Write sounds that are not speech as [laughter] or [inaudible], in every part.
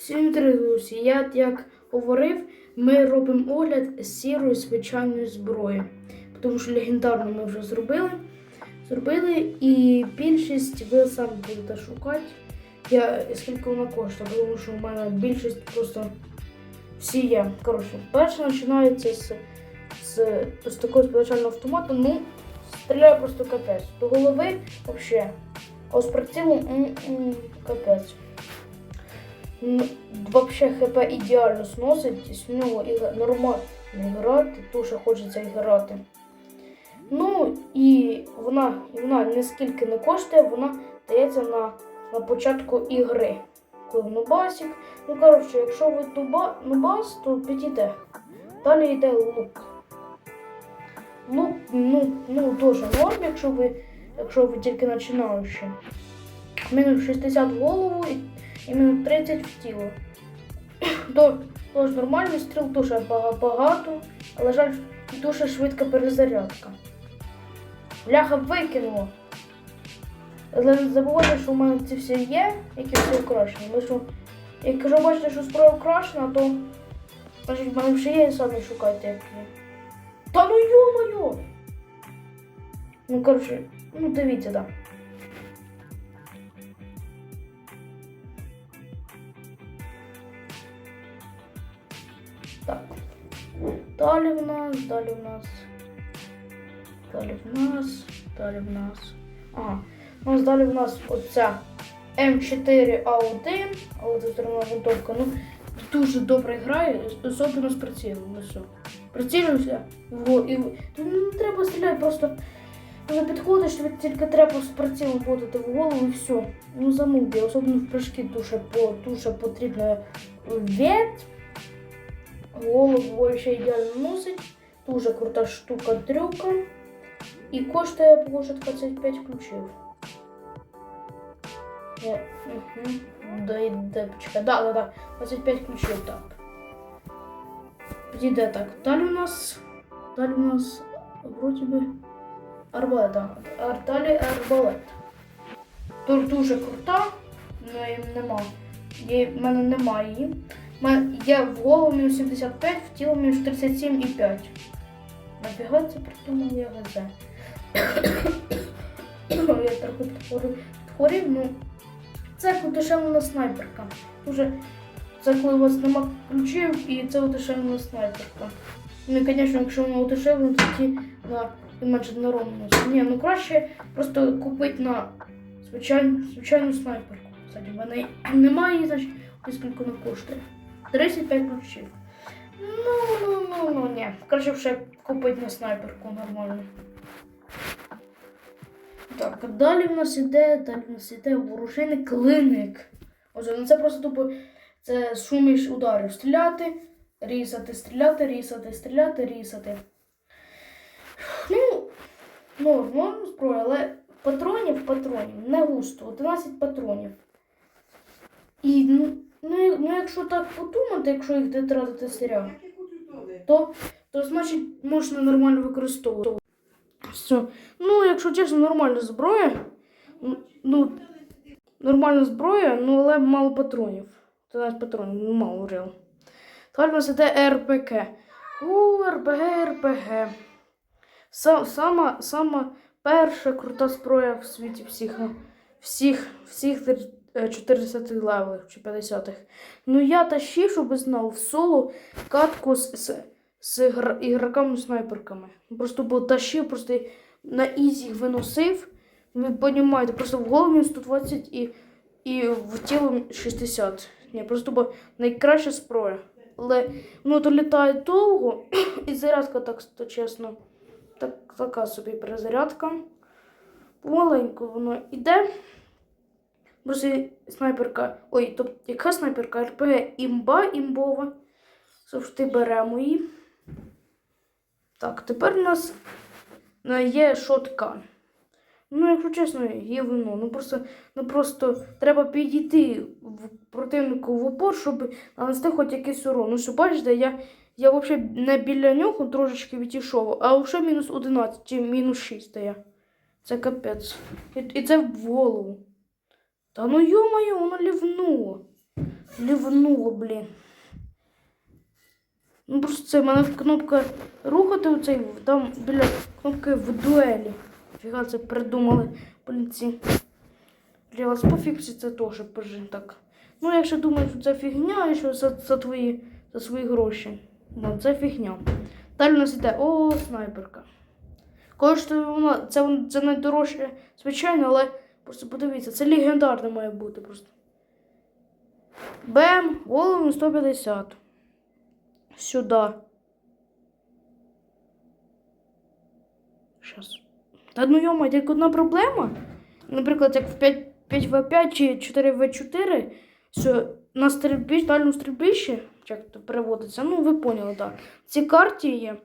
Всім друзі! Я, як говорив, ми робимо огляд з сірої звичайної зброї. Тому що легендарну ми вже зробили. Зробили і більшість ви самі будете шукати. Я скільки вона коштує, тому що в мене більшість просто всі є. Коротше, перше починається з, з, з такого спеціального автомату. Ну, стріляє просто капець. До голови взагалі. А з прицілом капець. Ну, Вообще ХП ідеально сносить, нього і нормально грати, дуже хочеться грати. Ну і вона, і вона не скільки не коштує, вона дається на, на початку ігри. Коли нубасик. Ну, коротше, якщо ви туба, нубас, то підійде. Далі йде лук. Лук, ну, ну дуже норм, якщо ви, якщо ви тільки починаючі. Мінус 60 голову і і мінус 30 в тіло. Тож нормальний стріл дуже багато, але жаль, дуже швидка перезарядка. Бляха викинуло. Але не забувайте, що в мене ці всі є, які всі украшені. Ми що, якщо бачите, що зброя украшена, то значить в мене вже є і самі шукайте як. Та ну йо-моє! Ну, коротше, ну дивіться, так. Да. Далі в нас, далі в нас. Далі в нас, далі в нас. Ага. У нас далі в нас оця М4А1, але це тримає винтовка. Ну, дуже добре грає, особливо з прицілом. Ну. Прицілився і Тут не треба стріляти, просто коли підходиш, тобі тільки треба з прицілом подати в голову і все. Ну зануді, особливо в прыжки дуже, дуже потрібно від голову ще ідеально носить. Дуже крута штука трюка. І коштує може 25 ключів. Є, угу. Почекай. Да, да, да. 25 ключів, так. Підійде так. Далі у нас. Далі у нас вроді би. Арбалет, да. Ар, арбалет. Тут дуже крута, але їм нема. Є, в мене немає її. Є в голову мінус 75, в тіло мінус 37,5. Нафіга це придумав я ГЗ. [coughs] я трохи підхворів, ну це удешевлена снайперка. Дуже це коли у вас нема ключів і це удешевлена снайперка. Ну звісно, якщо вона удешевлена, то ті на на. Ні, ну краще просто купити на звичайну, звичайну снайперку. Кстати, мене немає значить, скільки вона коштує. 35 ключів. Ну, ну, ну, ну, ні. Краще вже купити на снайперку нормально. Так, далі в нас іде, далі в нас іде ворожений клиник. Отже, ну це просто тупо це суміш ударів. Стріляти, різати, стріляти, різати, стріляти, різати. Ну, норм, норм зброя, але патронів, патронів не густо, 11 патронів. І ну, ну, ну якщо так подумати, якщо їх не тратити серіал, то, то значить можна нормально використовувати. Все. Ну, якщо чесно, нормальна зброя. Ну, нормальна зброя, ну але мало патронів. 13 патронів, ну мало реал. Далі у нас іде РПК. У, РПГ, РПГ. Са- Сама, сама перша крута зброя в світі всіх, всіх, всіх 40 левелів чи 50-х. Ну я тащив, щоб знав, в соло катку з, з, з ігр- ігроками-снайперками. Просто бо тащив, просто на ізі виносив. Ви розумієте, просто в голові 120 і, і в тіло 60. Ні, просто бо найкраща зброя. Але воно то літає довго, [clears throat] і зарядка, так то чесно, так, така собі перезарядка. Помаленьку воно йде. Просто снайперка. Ой, тобто яка снайперка? РПГ імба імбова. Завжди беремо її. Так, тепер у нас е, є шоткан. Ну, якщо чесно, є вино. Ну просто, ну просто треба підійти в противнику в упор, щоб нанести хоч якийсь урон. Ну, що бачите, я, я взагалі не біля нього трошечки відійшов, а вже мінус 11 чи мінус 6 дає. Це капець. І, і це в голову. Та ну йо-моє, воно лівнуло. Лівнуло, блін. Ну просто це в мене кнопка рухати оцей, там біля кнопки в дуелі. Фіга це придумали поліці. Для вас пофіксі це теж пожи так. Ну, якщо думаєш, що це фігня, і що за, за, твої, за свої гроші. Ну, це фігня. Далі у нас іде, о, снайперка. Коштує вона, це, це найдорожче, звичайно, але просто подивіться, це легендарне має бути просто. Бем, голову 150. Сюди. Щас. Та ну йома, тільки одна проблема. Наприклад, як в 5, 5в5 чи 4в4, що на стрільбі, дальному стрільбищі, як це переводиться, ну ви поняли, так. В цій карті є.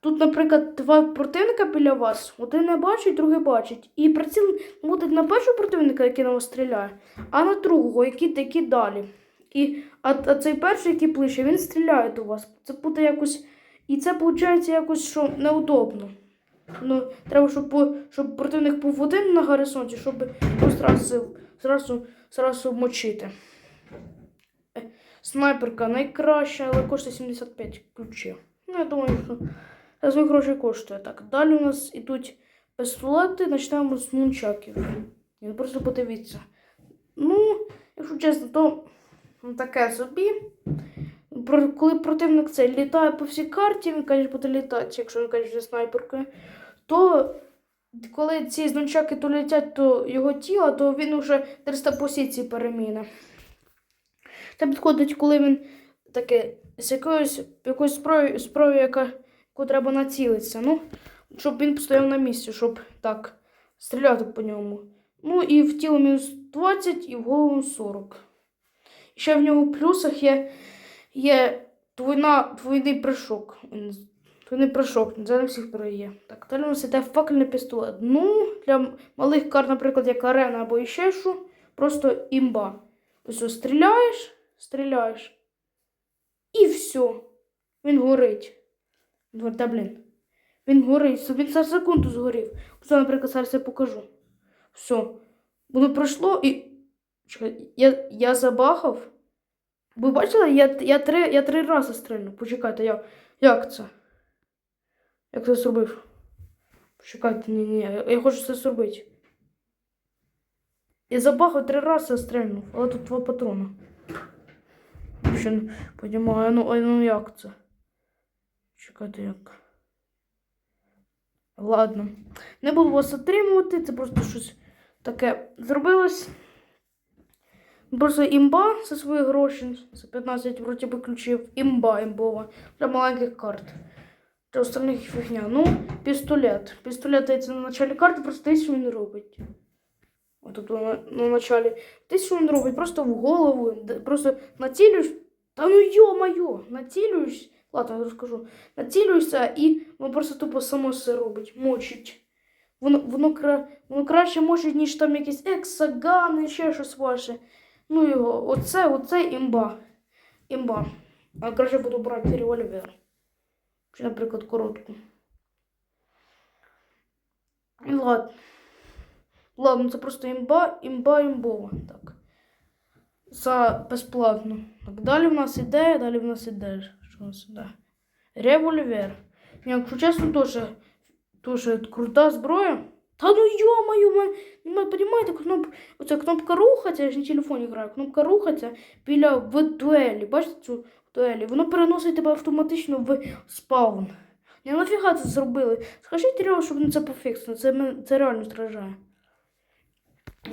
Тут, наприклад, два противника біля вас, один не бачить, другий бачить. І приціл буде на першого противника, який на вас стріляє, а на другого, який, який далі. І, а, а цей перший, який ближче, він стріляє до вас. Це буде якось. І це виходить якось, що неудобно. Ну, треба, щоб, щоб противник був один на горизонті, щоб його зразу, зразу, зразу мочити. Е, Снайперка найкраща, але коштує 75 ключів. Ну, я думаю, що це свої гроші коштує. Так, далі у нас ідуть пістолети, почнемо з мунчаків. Він просто подивіться. Ну, якщо чесно, то ну, таке собі. Коли противник цей літає по всій карті, він каже, буде літати, якщо він що снайперкою, то коли ці значаки то летять до його тіла, то він вже 300 позицій переміни. Це підходить, коли він таке з якоюсь якоюсь зброєю, яка, яку треба націлитися. Ну, щоб він постояв на місці, щоб так стріляти по ньому. Ну і в тіло мінус 20 і в голову 40. І ще в нього в плюсах є, є двойна, двойний прыжок. Двойний прыжок, це не всіх зброї. Так, далі у нас іде факельний пістолет. Ну, для малих карт, наприклад, як арена або іще що, просто імба. Ось стріляєш, стріляєш. І все. Він горить. Два- Та блін. Він горить. Він за секунду згорів. Це, наприклад, зараз я покажу. Все. Воно пройшло і. Чекай, я, я забахав. Ви бачили, я, я, три, я три рази стрільну. Почекайте, я, як це? Як це зробив? Почекайте, ні, ні, я, я хочу це зробити. Я забахав три рази стрільнув, але тут два патрона. Ще не понімаю, ну, ну як це? Чекайте, як. Ладно. Не буду вас отримувати, це просто щось таке зробилось. Просто імба за свої гроші, за 15 вроді би ключів. Імба імбова. Для маленьких карт. Для остальних фігня. Ну, пістолет. Пістолет дається на началі карти, просто тисячу він робить. Отут на, на началі. Тисячу він робить просто в голову. Просто націлюєш. Та ну йо-моє, націлюєш. Ладно, я розкажу. Націлюєшся і воно просто тупо само все робить, мочить. Воно, воно, кра... воно краще мочить, ніж там якісь ексагани, ще щось ваше. Ну його, оце, оце імба. Імба. А краще буду брати револьвер. Чи, наприклад, коротку. Ладно. Ладно, це просто імба, імба, імбова. Так. За безплатно. Так, далі в нас іде, далі в нас іде. Що у іде? Револьвер. Ні, Якщо чесно, дуже, крута зброя. Та ну йо-моє, ви, ви розумієте, кноп, оця кнопка рухаться, я ж на телефоні граю, кнопка рухаться біля в дуелі. Бачите цю дуелі? Воно переносить тебе автоматично в спаун. Я нафіга це зробили? Скажіть реально, щоб вони це пофіксили. Це, це реально страждає.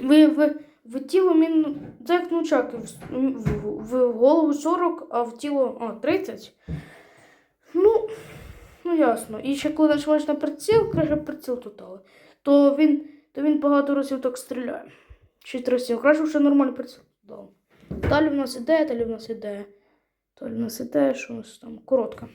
Ви в, в тіло мін... Це як нучаки. В, голову 40, а в тіло а, 30. Ну, ну ясно. І ще коли нажимаєш на приціл, краще приціл тотали, то він, то він багато разів так стріляє. Шість разів. Краще вже нормально приціл дав. Далі в нас іде, далі в нас іде. Далі в нас іде, що у нас там коротка.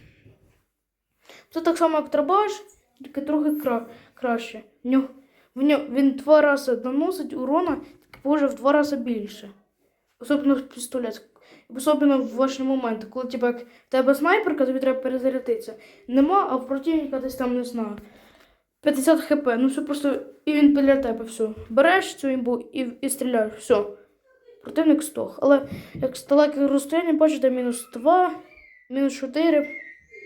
Це так само, як трабаш, тільки трохи кра... краще. В нього, в нього, він два рази наносить урона, тільки може в два рази більше. Особливо пістолет. Особливо в ваші моменти, коли типу, як тебе снайперка, тобі треба перезарядитися. Нема, а в противника десь там не знаю. 50 хп, ну все просто. І він біля тебе все. Береш цю імбу і, і стріляєш, все. противник стох. Але як з далеких розстояння, бачите, мінус 2, мінус 4.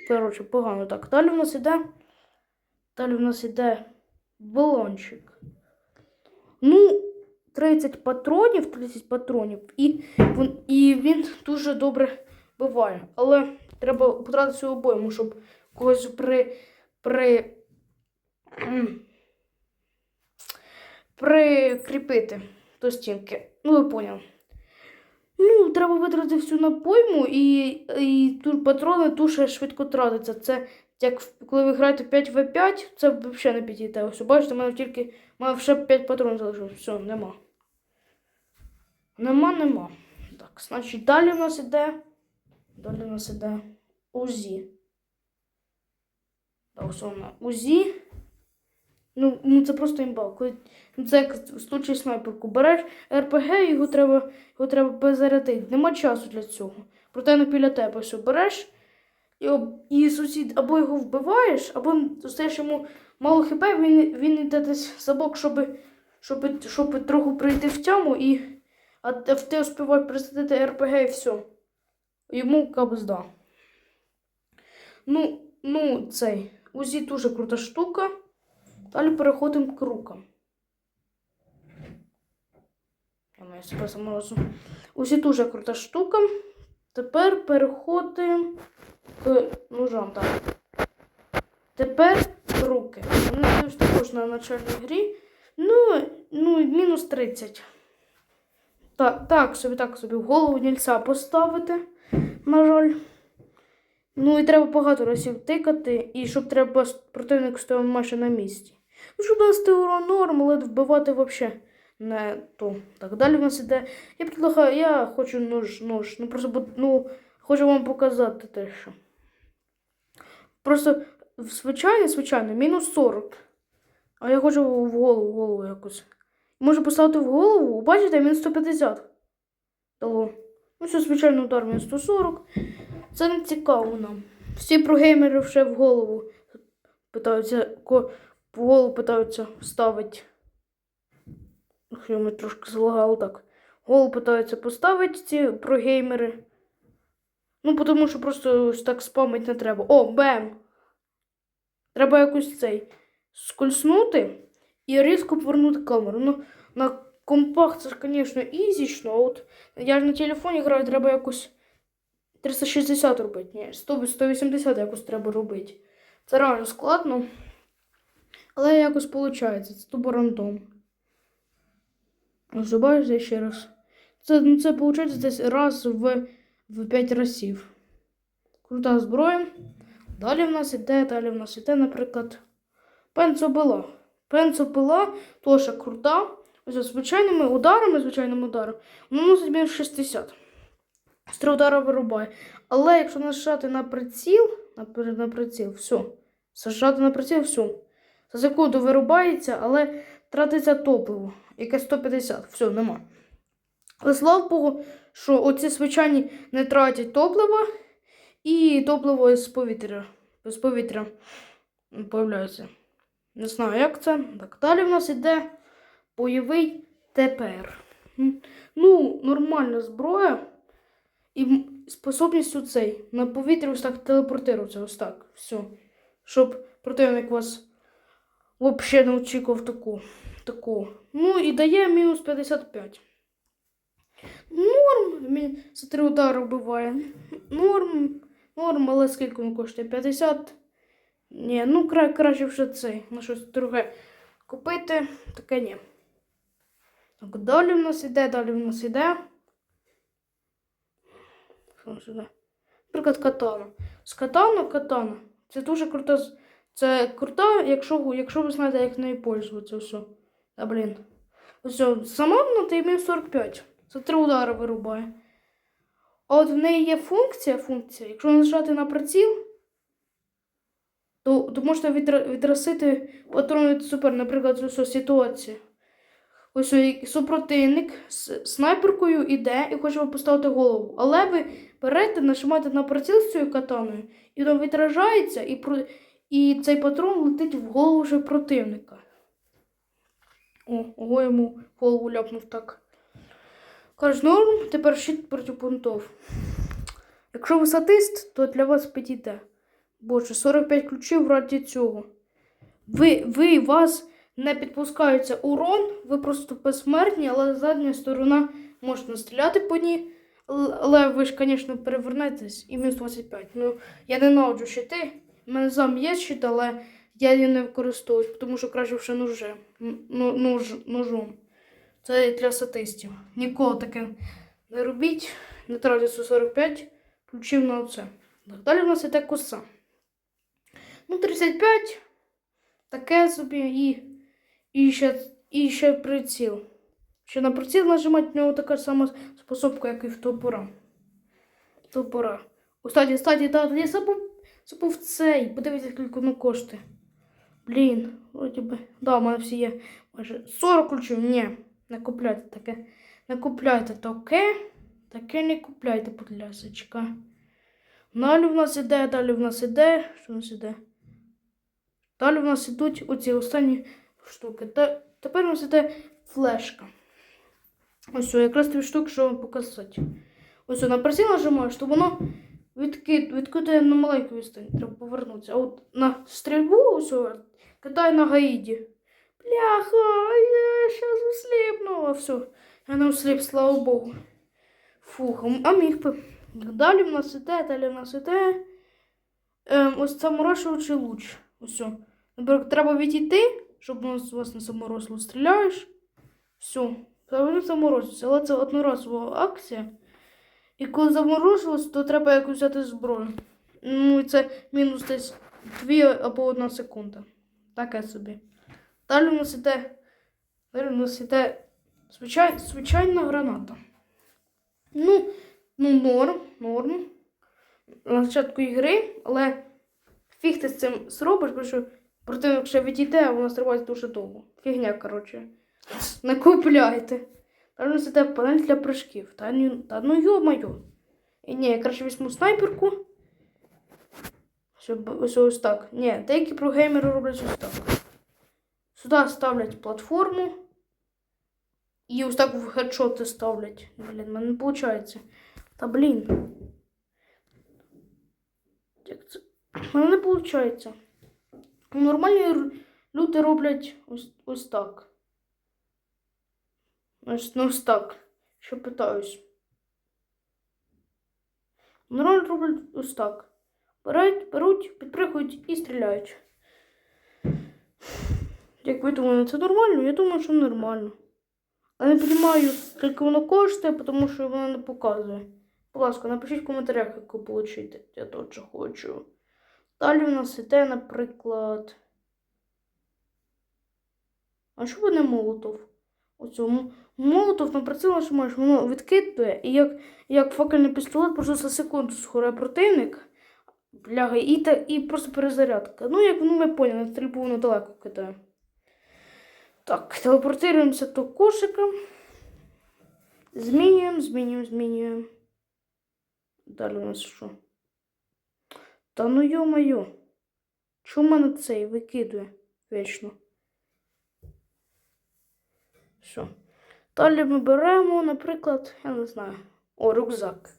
Коротше, погано так. Далі в нас іде. Далі в нас іде балончик. Ну, 30 патронів, 30 патронів, і, він- і він дуже добре биває. Але треба потратити свою обойму, щоб когось при. при. прикріпити до стінки. Ну, ви поняли. Ну, треба витратити всю напойму і, і тут патрони дуже швидко тратяться. Це як коли ви граєте 5v5, це взагалі не підійде. Ось бачите, в мене тільки в мене ще 5 патронів залишилось. Все, нема. Нема, нема. Так, значить, далі в нас іде. Далі в нас іде УЗІ. Так, все, УЗІ. Ну, ну це просто імба. Коли, ну, це як в случаї снайперку. Береш РПГ, його треба, його треба перезарядити. Нема часу для цього. Проте не біля тебе все береш. І, і сусід або його вбиваєш, або стаєш йому мало хп, він, він йде десь за бок, щоб, щоб, щоб трохи прийти в тяму, і, а те- ти успіваєш присадити РПГ і все. Йому кабзда. Ну, ну, цей. УЗІ дуже крута штука. Далі переходимо к рукам. Я себе заморозу. УЗІ дуже крута штука. Тепер переходимо к ножам. Так. Тепер руки. Вони також на начальній грі. Ну, ну, мінус 30. Так, так собі, так собі. В голову нельзя поставити, на жаль. Ну і треба багато разів тикати, і щоб треба противник стояв майже на місці. Ну, щоб нанести урон норм, але вбивати взагалі не то. Так, далі в нас іде. Я предлагаю, я хочу нож, нож. Ну просто ну, хочу вам показати те, що. Просто звичайно, звичайно, мінус 40. А я хочу в голову, в голову якось. Можу поставити в голову, бачите, мінус 150. Дало. Ну, що, звичайно, удар мінус 140. Це не цікаво нам. Всі прогеймери вже в голову питаються, в голову питаються я мене трошки залагало так. Голову питаються поставити ці прогеймери. Ну, тому що просто так спамить не треба. О, бем! Треба якось цей скользнути і різко повернути камеру. Ну, на компах це ж, звісно, ізічно, а я ж на телефоні граю, треба якось 360 робити. Ні, 100, 180 якось треба робити. Це реально складно. Але якось виходить. Це тупо рандом. Ошибаюся ще раз. Це, ну, це виходить десь раз в, в 5 разів. Крута зброя. Далі в нас іде, далі в нас іде, наприклад, пенцопила. Пенцопила теж крута. Ось звичайними ударами, звичайним ударом, вона носить мінус 60. З три удара вирубає. Але якщо нажати на приціл, на, на приціл, все. Зажати на приціл, все. За секунду вирубається, але тратиться топливо. Яке 150. Все, нема. Але слава Богу, що оці звичайні не тратять топлива, і топливо з повітря. З повітря появляється. Не знаю, як це. Так, далі в нас іде бойовий ТПР. Ну, нормальна зброя. І м- способністю цей на повітрі ось так телепортирується, ось так. Все. Щоб противник вас взагалі не очікував таку. таку. Ну і дає мінус 55. Норм. Мі- За три удари вбиває. Норм. Норм, але скільки він коштує? 50. Ні, ну кра- краще вже цей. На щось друге купити. Таке ні. Так, далі в нас іде, далі в нас іде. Наприклад, катана. З катана катана. Це дуже крута. з- Це крута, якщо, якщо ви знаєте, як нею пользуватися. Все. Та блін. Все, сама ти мінус 45. Це три удари вирубає. А от в неї є функція, функція. Якщо нажати на приціл, то, то відра- відросити патрони супер, наприклад, ось ситуація. Ось супротивник з снайперкою іде і хоче вам поставити голову. Але ви берете, нажимаєте на приціл з цією катаною, і воно відражається, і, про... і цей патрон летить в голову вже противника. О, ого, йому голову ляпнув так. Кажуть, норм, тепер щит проти понтов. Якщо ви сатист, то для вас підійде. Боже, 45 ключів раді цього. Ви, ви вас не підпускається урон, ви просто безсмертні, але задня сторона можна стріляти по ній. Але ви ж, звісно, перевернетесь і мінус 25. Ну, я ненавиджу щити. У мене сам є щит, але я її не використовую, тому що краще вже ножем. Н- ну, нож, ножом. Це для сатистів. Ніколи таке не робіть. Не тратьте 145 ключів на оце. Далі в нас іде коса. Ну, 35. Таке собі і, і, ще, і ще приціл. Ще на приціл нажимати в нього така сама способка, як і в топора. Топора. Кстати, кстати, да, я забув, забув цей. Подивіться, скільки воно коштує. Блін, вроді би. Да, у мене всі є. Майже 40 ключів. Ні, не купляйте таке. Не купляйте таке. Таке не купляйте, будь ласочка. Далі в нас іде, далі в нас іде. Що в нас іде? Далі в нас ідуть оці останні штуки. Та, тепер у нас іде флешка. Ось якраз дві штуки, що вам показати. Ось на присіл нажимаєш, то воно відкид, відкидає на маленьку відстань. Треба повернутися. А от на стрільбу ось кидає на гаїді. Бляха, я зараз осліпну. А все, я не осліп, слава Богу. Фух, а міг би. Далі в нас іде, далі в нас іде. Ем, ось саморошуючий луч. Ось. Наприклад, треба відійти, щоб у вас не саморосло стріляєш. Все. Вони заморозиться. Але це одноразова акція. І коли заморозилось, то треба якось взяти зброю. Ну, і це мінус десь 2 або 1 секунда. Таке собі. Далі у нас іде. Далі у нас іде звичай, звичайна граната. Ну, ну, норм, норм. На початку ігри, але фіг ти з цим зробиш, бо що противник ще відійде, воно стрибає дуже довго. Фігня, коротше. Не купляйте. Далі у нас панель для прыжків. Та, ні- та ну йо-моє. І ні, я краще візьму снайперку. Щоб ось ось так. Ні, деякі прогеймери роблять ось так. Сюди ставлять платформу. І ось так в хедшоти ставлять. Блін, в мене не виходить. Та блін. Мене не виходить. Нормальні люди роблять ось, ось так. Ось, ну ось так. Що питаюсь. Нормально роблять ось так. Беруть, беруть, підпригують і стріляють. Як ви думаєте, це нормально? Я думаю, що нормально. Але не розумію, скільки воно коштує, тому що воно не показує. Будь ласка, напишіть в коментарях, як ви отримаєте. Я теж хочу. Далі в нас іде, наприклад. А що не молотов? Оцьому молотов на приціл нажимаєш, воно відкидує, і як, як факельний пістолет, просто за секунду схорає противник. Бляга, і, та, і просто перезарядка. Ну, як ну, ми поняли, стрільбу воно далеко кидає. Так, телепортуємося до кошика. Змінюємо, змінюємо, змінюємо. Далі у нас що? Та ну йо-моє. Чому мене цей викидує вічно? Що? Далі ми беремо, наприклад, я не знаю, о, рюкзак.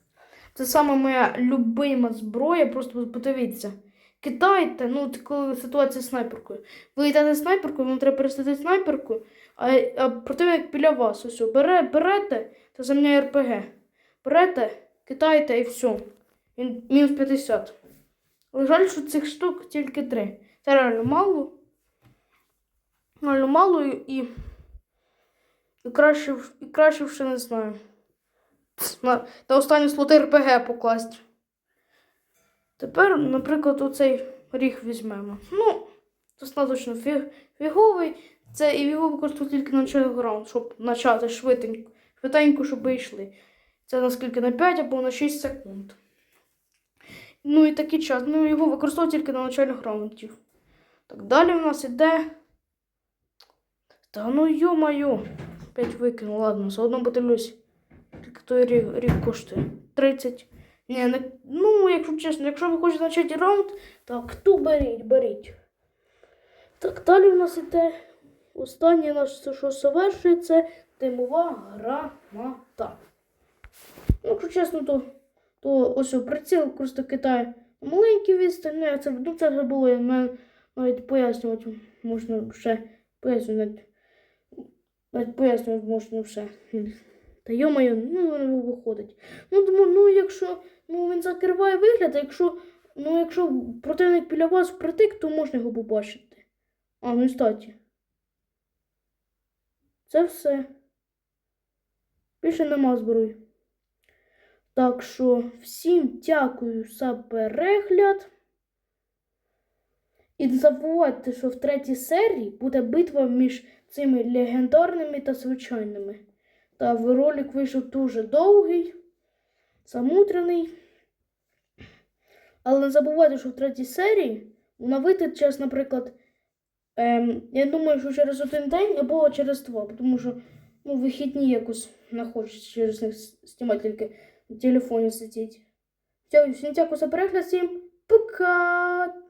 Це саме моя любима зброя, просто подивіться. Кидайте, ну, коли ситуація з снайперкою. Ви йдете снайперкою, вам треба перестати снайперку, а, а противник біля вас. Ось, бере, берете, це заміняє РПГ. Берете, кидаєте і все. Мінус 50. Але жаль, що цих штук тільки три. Це реально мало. Реально мало і. І краще, і краще вже не знаю. На, на останню слоти РПГ покласти. Тепер, наприклад, оцей ріг візьмемо. Ну, достатньо фіг, фіговий. Це і його використовують тільки на начальний раунд, щоб почати швиденько, швиденько, щоб ви йшли. Це наскільки на 5 або на 6 секунд. Ну і такий час. Ну, його використовують тільки на начальних раундів. Так, далі в нас іде. Та ну йо-моє. Опять викинув, ладно, все одно подивлюсь. Скільки той рік, рік коштує? 30. Ні, не, ну, якщо чесно, якщо ви хочете почати раунд, так, то беріть, беріть. Так, далі у нас іде останнє наше, що завершує, це Тимова грамота. Ну, якщо чесно, то, то ось приціл просто Китаю маленький відстань, ну, це, ну, це вже було, я навіть, навіть пояснювати можна ще пояснювати. Навіть, пояснювати можна ще. Та йомаю, ну воно виходить. Ну, тому, ну, якщо ну, він закриває вигляд, а якщо, ну, якщо противник біля вас впритик, то можна його побачити. А, ну статі. Це все. Більше нема зброї. Так що всім дякую за перегляд. І не забувайте, що в третій серії буде битва між цими легендарними та звичайними. Та ролик вийшов дуже довгий, замутрений. Але не забувайте, що в третій серії вона час, наприклад, ем, я думаю, що через один день або через два, тому що ну, вихідні якось не хочеться через них знімати тільки на телефоні сидіть. Все, всім дякую за перегляд, всім пока!